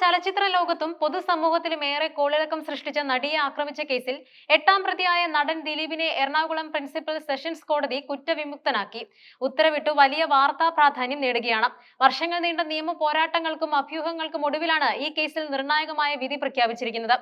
ചലച്ചിത്ര ലോകത്തും പൊതുസമൂഹത്തിലും ഏറെ കോളിളക്കം സൃഷ്ടിച്ച നടിയെ ആക്രമിച്ച കേസിൽ എട്ടാം പ്രതിയായ നടൻ ദിലീപിനെ എറണാകുളം പ്രിൻസിപ്പൽ സെഷൻസ് കോടതി കുറ്റവിമുക്തനാക്കി. ഉത്തരവിട്ടു വലിയ വാർത്താ പ്രാധാന്യം നേടുകയാണ്. വർഷങ്ങൾ നീണ്ട നിയമ പോരാട്ടങ്ങൾക്കും അഭ്യൂഹങ്ങൾക്കും ഒടുവിലാണ് ഈ കേസിൽ നിർണായകമായ വിധി പ്രഖ്യാപിച്ചിരിക്കുന്നത്.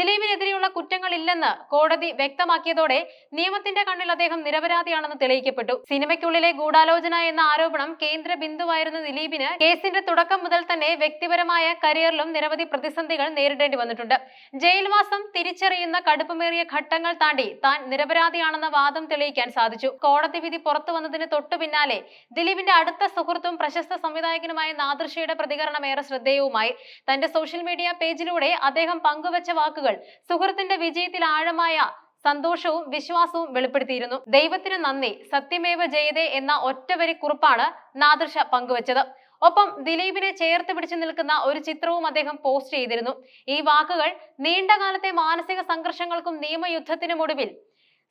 ദിലീപിനെതിരെയുള്ള കുറ്റങ്ങളില്ലെന്ന് കോടതി വ്യക്തമാക്കിയതോടെ നിയമത്തിന്റെ കണ്ണിൽ അദ്ദേഹം നിരപരാധിയാണെന്ന് തെളിയിക്കപ്പെട്ടു. സിനിമയ്ക്കുള്ളിലെ ഗൂഢാലോചന എന്ന ആരോപണം കേന്ദ്ര ബിന്ദുവായിരുന്ന ദിലീപിന് കേസിന്റെ തുടക്കം മുതൽ തന്നെ വ്യക്തിപരമായ കരിയറിലും നിരവധി പ്രതിസന്ധികൾ നേരിടേണ്ടി വന്നിട്ടുണ്ട്. ജയിൽവാസം തിരിച്ചറിയുന്ന കടുപ്പമേറിയ ഘട്ടങ്ങൾ താണ്ടി താൻ നിരപരാധിയാണെന്ന വാദം തെളിയിക്കാൻ സാധിച്ചു. കോടതി വിധി പുറത്തു വന്നതിന് തൊട്ടു പിന്നാലെ ദിലീപിന്റെ അടുത്ത സുഹൃത്തും പ്രശസ്ത സംവിധായകനുമായ നാദൃഷയുടെ പ്രതികരണം ഏറെ ശ്രദ്ധേയവുമായി. തന്റെ സോഷ്യൽ മീഡിയ പേജിലൂടെ അദ്ദേഹം പങ്കുവച്ച വാക്കുകൾ സുഹൃത്തിന്റെ വിജയത്തിൽ ആഴമായ സന്തോഷവും വിശ്വാസവും വെളിപ്പെടുത്തിയിരുന്നു. ദൈവത്തിന് നന്ദി സത്യമേവ ജയതേ എന്ന ഒറ്റവരി കുറിപ്പാണ് നാദൃശ പങ്കുവച്ചത്. ഒപ്പം ദിലീപിനെ ചേർത്ത് പിടിച്ചു നിൽക്കുന്ന ഒരു ചിത്രവും അദ്ദേഹം പോസ്റ്റ് ചെയ്തിരുന്നു. ഈ വാക്കുകൾ നീണ്ടകാലത്തെ മാനസിക സംഘർഷങ്ങൾക്കും നിയമയുദ്ധത്തിനും ഒടുവിൽ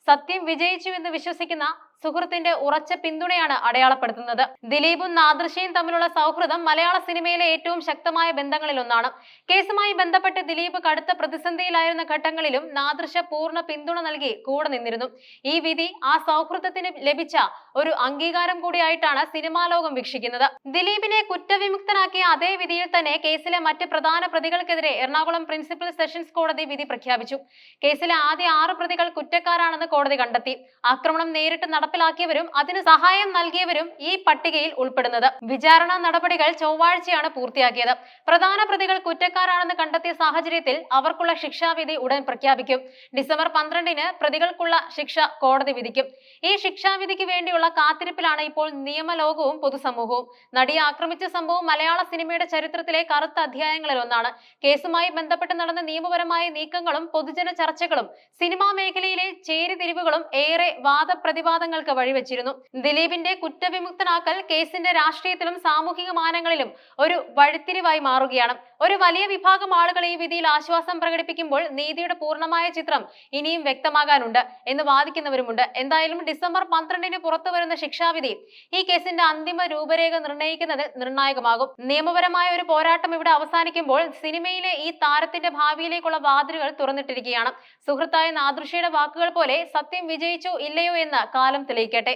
സത്യം വിജയിച്ചു എന്ന് വിശ്വസിക്കുന്ന സുഹൃത്തിന്റെ ഉറച്ച പിന്തുണയാണ് അടയാളപ്പെടുത്തുന്നത്. ദിലീപും നാദൃശയും തമ്മിലുള്ള സൗഹൃദം മലയാള സിനിമയിലെ ഏറ്റവും ശക്തമായ ബന്ധങ്ങളിൽ ഒന്നാണ്. കേസുമായി ബന്ധപ്പെട്ട് ദിലീപ് കടുത്ത പ്രതിസന്ധിയിലായിരുന്ന ഘട്ടങ്ങളിലും നാദൃശ പൂർണ പിന്തുണ നൽകി കൂടെ നിന്നിരുന്നു. ഈ വിധി ആ സൗഹൃദത്തിന് ലഭിച്ച ഒരു അംഗീകാരം കൂടിയായിട്ടാണ് സിനിമാ ലോകം വീക്ഷിക്കുന്നത്. ദിലീപിനെ കുറ്റവിമുക്തനാക്കിയ അതേ വിധിയിൽ തന്നെ കേസിലെ മറ്റ് പ്രധാന പ്രതികൾക്കെതിരെ എറണാകുളം പ്രിൻസിപ്പൽ സെഷൻസ് കോടതി വിധി പ്രഖ്യാപിച്ചു. കേസിലെ ആദ്യ ആറ് പ്രതികൾ കുറ്റക്കാരാണെന്ന് കോടതി കണ്ടെത്തി. ആക്രമണം നേരിട്ട് നടപ്പിലാക്കിയവരും അതിന് സഹായം നൽകിയവരും ഈ പട്ടികയിൽ ഉൾപ്പെടുന്നത്. വിചാരണ നടപടികൾ ചൊവ്വാഴ്ചയാണ് പൂർത്തിയാക്കിയത്. പ്രധാന പ്രതികൾ കുറ്റക്കാരാണെന്ന് കണ്ടെത്തിയ സാഹചര്യത്തിൽ അവർക്കുള്ള ശിക്ഷാവിധി ഉടൻ പ്രഖ്യാപിക്കും. ഡിസംബർ പന്ത്രണ്ടിന് പ്രതികൾക്കുള്ള ശിക്ഷ കോടതി വിധിക്കും. ഈ ശിക്ഷാവിധിക്ക് വേണ്ടിയുള്ള കാത്തിരിപ്പിലാണ് ഇപ്പോൾ നിയമലോകവും പൊതുസമൂഹവും. നടിയെ ആക്രമിച്ച സംഭവം മലയാള സിനിമയുടെ ചരിത്രത്തിലെ കറുത്ത അധ്യായങ്ങളിൽ ഒന്നാണ്. കേസുമായി ബന്ധപ്പെട്ട് നടന്ന നിയമപരമായ നീക്കങ്ങളും പൊതുജന ചർച്ചകളും സിനിമാ മേഖലയിലെ ചേരിതിരിവുകളും ഏറെ വാദപ്രതിവാദങ്ങൾക്ക് വഴിവെച്ചിരുന്നു ദിലീപിന്റെ കുറ്റവിമുക്തനാക്കൽ കേസിന്റെ രാഷ്ട്രീയത്തിലും സാമൂഹിക മാനങ്ങളിലും ഒരു വഴിത്തിരിവായി മാറുകയാണ്. ഒരു വലിയ വിഭാഗം ആളുകൾ ഈ വിധിയിൽ ആശ്വാസം പ്രകടിപ്പിക്കുമ്പോൾ നീതിയുടെ പൂർണമായ ചിത്രം ഇനിയും വ്യക്തമാകാനുണ്ട് എന്ന് വാദിക്കുന്നവരുമുണ്ട്. എന്തായാലും ഡിസംബർ പന്ത്രണ്ടിന് പുറത്തു വരുന്ന ശിക്ഷാവിധി ഈ കേസിന്റെ അന്തിമ രൂപരേഖ നിർണയിക്കുന്നത് നിർണായകമാകും. നിയമപരമായ ഒരു പോരാട്ടം ഇവിടെ അവസാനിക്കുമ്പോൾ സിനിമയിലെ ഈ താരത്തിന്റെ ഭാവിയിലേക്കുള്ള വാതിലുകൾ തുറന്നിട്ടിരിക്കുകയാണ്. സുഹൃത്തായ നാദൃഷിയുടെ വാക്കുകൾ പോലെ സത്യം വിജയിച്ചോ ഇല്ലയോ എന്ന് കാലം തെളിയിക്കട്ടെ